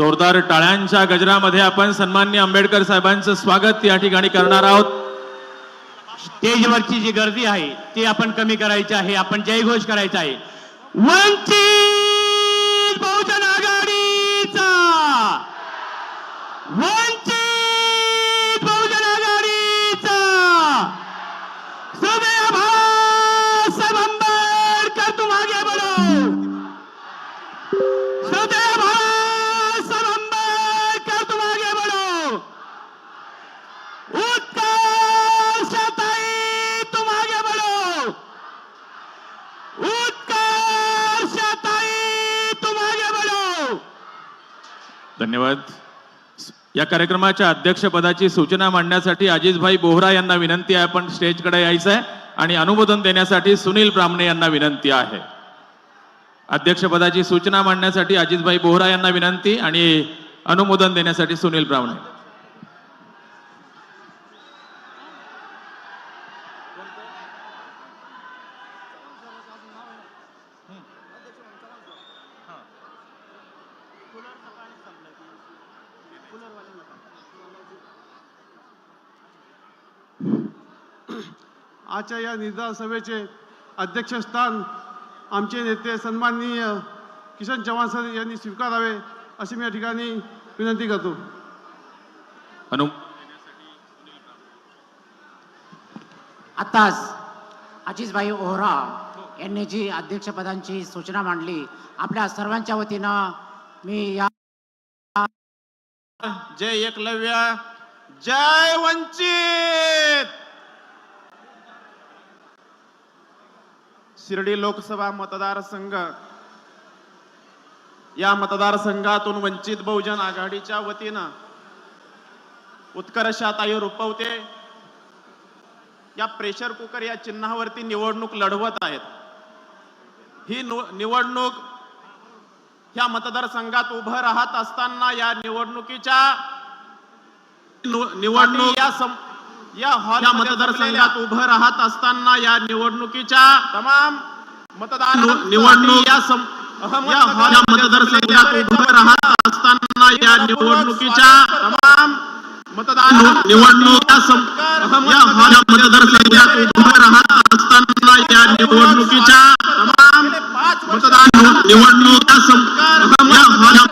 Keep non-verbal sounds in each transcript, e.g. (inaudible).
जोरदार टाळ्यांच्या गजरामध्ये आपण सन्मान्य आंबेडकर साहेबांचं स्वागत या ठिकाणी करणार आहोत. स्टेजवरची जी गर्दी आहे ती आपण कमी करायची आहे आपण जयघोष करायचा आहे. वंचित बहुजन आघाडीचा! धन्यवाद. या कार्यक्रमाच्या अध्यक्षपदाची सूचना मांडण्यासाठी अजितभाई बोहरा यांना विनंती आहे आपण स्टेजकडे यायचं आहे आणि अनुमोदन देण्यासाठी सुनील ब्रामणे यांना विनंती आहे. अध्यक्षपदाची सूचना मांडण्यासाठी अजितभाई बोहरा यांना विनंती आणि अनुमोदन देण्यासाठी सुनील ब्रामणे (coughs) आजच्या या निर्धार सभेचे अध्यक्षस्थान आमचे नेते सन्माननीय किशन चव्हाण सर यांनी स्वीकारावे अशी मी या ठिकाणी विनंती करतो. अनु आताच अजितभाई ओहरा यांनी जी अध्यक्षपदांची सूचना मांडली आपल्या सर्वांच्या वतीनं मी या जय एकलव्य जय वंचित. शिर्डी लोकसभा मतदारसंघ. या मतदारसंघातून वंचित बहुजन आघाडीच्या वतीनं उत्कर्षाताई रुपवते. या प्रेशर कुकर या चिन्हावरती निवडणूक लढवत आहेत. ही निवडणूक ह्या मतदारसंघात उभं राहत असताना या निवडणुकीच्या निवडणूक या सम या हॉल मतदारसंघात उभं राहत असताना या निवडणुकीच्या तमाम मतदार निवडणूक या सम या हॉल मतदारसंघात उभं राहत असताना या निवडणुकीच्या तमाम मतदार निवडणूक या सम या हॉल मतदारसंघात उभं राहत असताना या निवडणुकीच्या तमाम मतदार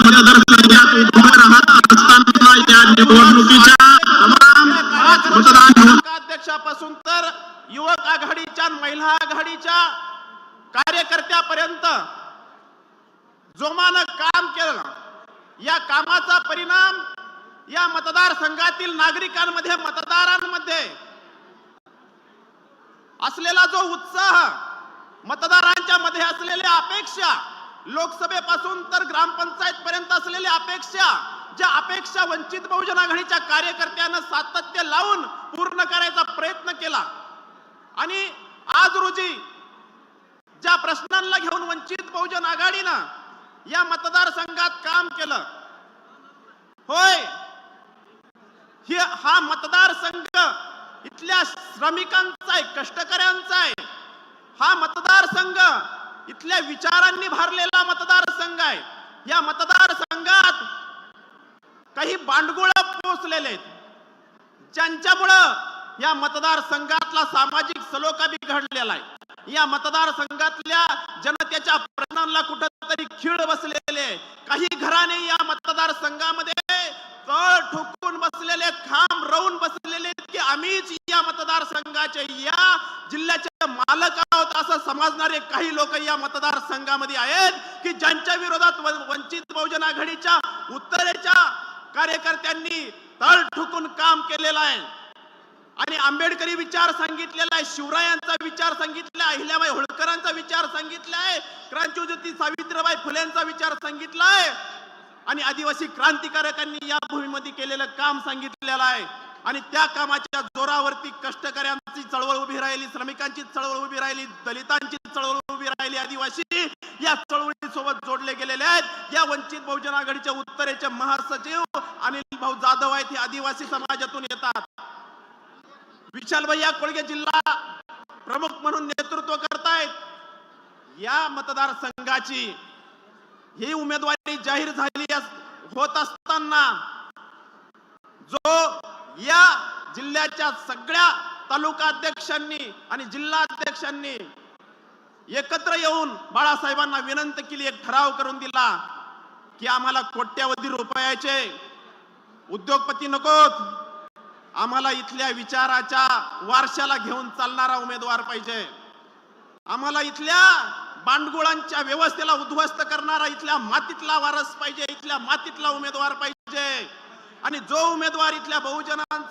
मतदारसंघात उभं राहत असताना या निवडणुकीच्या तमाम मतदार अध्यक्षापासून तर युवक आघाडीच्या महिला आघाडीच्या कार्यकर्त्यापर्यंत जोमानं काम केलं. या कामाचा परिणाम या मतदारसंघातील नागरिकांमध्ये मतदारांमध्ये असलेला जो उत्साह मतदारांच्या मध्ये असलेल्या अपेक्षा लोकसभेपासून तर ग्रामपंचायत पर्यंत असलेल्या अपेक्षा ज्या अपेक्षा वंचित बहुजन आघाडीच्या कार्यकर्त्यानं सातत्य लावून पूर्ण करायचा प्रयत्न केला. आणि आज रोजी ज्या प्रश्नांना घेऊन वंचित बहुजन आघाडीनं या मतदारसंघात काम केलं होय हे हा मतदारसंघ इथल्या श्रमिकांचा आहे कष्टकऱ्यांचा आहे. हा मतदारसंघ इथल्या विचारांनी भरलेला मतदारसंघ आहे. या मतदारसंघात काही बांडगुळ पोचलेले आहेत. ज्यांच्यामुळं या मतदारसंघातला सामाजिक सलोखा बिघडलेला आहे. या मतदारसंघातल्या जनतेच्या प्रश्नांना कुठंतरी खीळ बसलेले आहे. काही घराने या मतदारसंघामध्ये तळ ठोकून बसलेले खांब रवून बसलेले की आम्हीच या मतदारसंघाचे या जिल्ह्याच्या आलं का आहोत असं समजणारे काही लोक या मतदारसंघामध्ये आहेत की ज्यांच्या विरोधात व- वंचित बहुजन आघाडीच्या उत्तरेच्या कार्यकर्त्यांनी तळ ठुकून काम केलेलं आहे. आणि आंबेडकरी विचार सांगितलेला आहे शिवरायांचा विचार सांगितला आहे अहिल्याबाई होळकरांचा विचार सांगितला आहे क्रांतीज्योती सावित्रीबाई फुलेंचा विचार सांगितला आहे. आणि आदिवासी क्रांतिकारकांनी या भूमीमध्ये केलेलं काम सांगितलेलं आहे. आणि त्या कामाच्या जोरावरती कष्टकऱ्यांची चळवळ उभी राहिली श्रमिकांची चळवळ उभी राहिली दलितांची चळवळ उभी राहिली आदिवासी या चळवळी सोबत जोडले गेलेले आहेत. या वंचित बहुजन आघाडीच्या उत्तरेचे महासचिव अनिल भाऊ जाधव आहेत हे आदिवासी समाजातून येतात. विशाल भैया कोळगे जिल्हा प्रमुख म्हणून नेतृत्व करतायत. या मतदारसंघाची ही उमेदवारी जाहीर झाली होत असताना जो या जिल्ह्याच्या सगळ्या तालुका अध्यक्षांनी आणि जिल्हा अध्यक्षांनी एकत्र येऊन बाळासाहेबांना विनंती केली एक ठराव करून दिला की आम्हाला कोट्यावधी रुपयाचे उद्योगपती नकोत. आम्हाला इथल्या विचाराच्या वारशाला घेऊन चालणारा उमेदवार पाहिजे. आम्हाला इथल्या बांडगुळांच्या व्यवस्थेला उद्ध्वस्त करणारा इथल्या मातीतला वारस पाहिजे इथल्या मातीतला उमेदवार पाहिजे. आणि जो उमेदवार इथल्या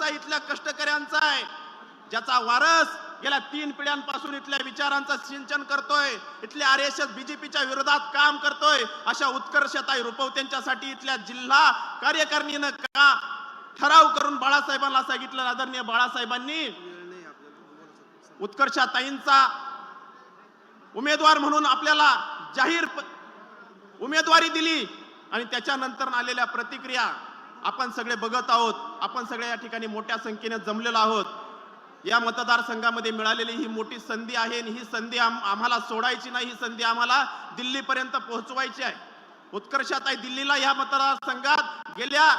बहुजनांचा इथल्या कष्टकऱ्यांचा आहे. ज्याचा वारस गेल्या तीन पिढ्यांपासून इथल्या विचारांचं सिंचन करतोय इथल्या आर एस एस बीजेपीच्या विरोधात काम करतोय अशा उत्कर्षताई रुपवत्यांच्यासाठी इथल्या जिल्हा कार्यकारिणीनं का ठराव करून बाळासाहेबांना सांगितलं? आदरणीय बाळासाहेबांनी उत्कर्षाताईंचा उमेदवार म्हणून आपल्याला जाहीर उमेदवारी दिली आणि त्याच्यानंतर आलेल्या प्रतिक्रिया आपण सगळे बघत आहोत आपण सगळे या ठिकाणी मोठ्या संख्येने जमलेलो आहोत. या मतदारसंघामध्ये मिळालेली ही मोठी संधी आहे आणि ही संधी आम- आम्हाला सोडायची नाही ही संधी आम्हाला दिल्लीपर्यंत पोहोचवायची आहे. उत्कर्षात आहे दिल्लीला या मतदारसंघात गेल्या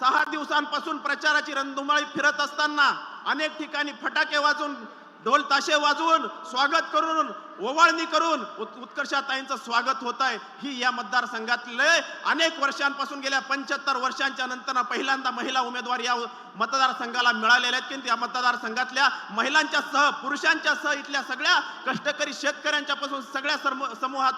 सहा दिवसांपासून प्रचाराची रणधुमाळी फिरत असताना अनेक ठिकाणी फटाके वाजून ढोल ताशे वाजवून स्वागत करून ओवाळणी करून उत्कर्षाताईंचं स्वागत होत आहे ही या मतदारसंघातले अनेक वर्षांपासून गेल्या पंच्याहत्तर वर्षांच्या नंतर पहिल्यांदा महिला उमेदवार या मतदारसंघाला मिळालेल्या आहेत. की या मतदारसंघातल्या महिलांच्या सह पुरुषांच्या सह इथल्या सगळ्या कष्टकरी शेतकऱ्यांच्या पासून सगळ्या सर्म- समूहात